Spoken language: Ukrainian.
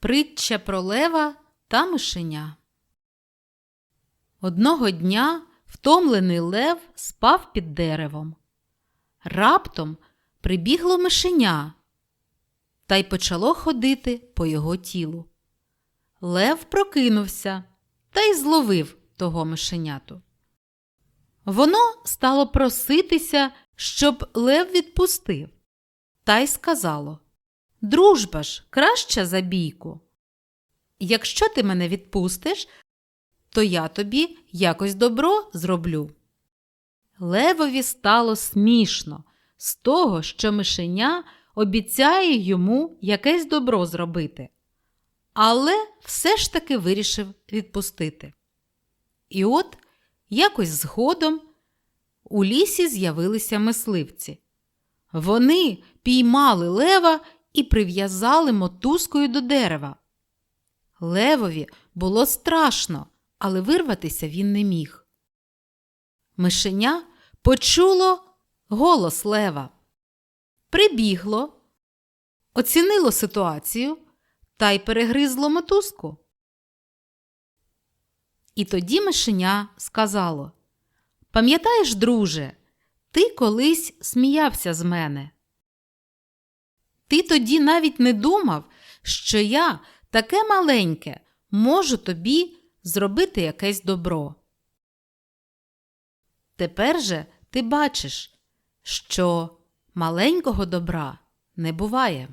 Притча про лева та мишеня. Одного дня втомлений лев спав під деревом. Раптом прибігло мишеня та й почало ходити по його тілу. Лев прокинувся та й зловив того мишеняту. Воно стало проситися, щоб лев відпустив, та й сказало Дружба ж краща за бійку. Якщо ти мене відпустиш, то я тобі якось добро зроблю. Левові стало смішно з того, що мишеня обіцяє йому якесь добро зробити, але все ж таки вирішив відпустити. І от якось згодом у лісі з'явилися мисливці. Вони піймали лева і прив'язали мотузкою до дерева. Левові було страшно, але вирватися він не міг. Мишеня почуло голос лева, прибігло, оцінило ситуацію та й перегризло мотузку. І тоді мишеня сказало Пам'ятаєш, друже, ти колись сміявся з мене. Ти тоді навіть не думав, що я таке маленьке можу тобі зробити якесь добро. Тепер же ти бачиш, що маленького добра не буває.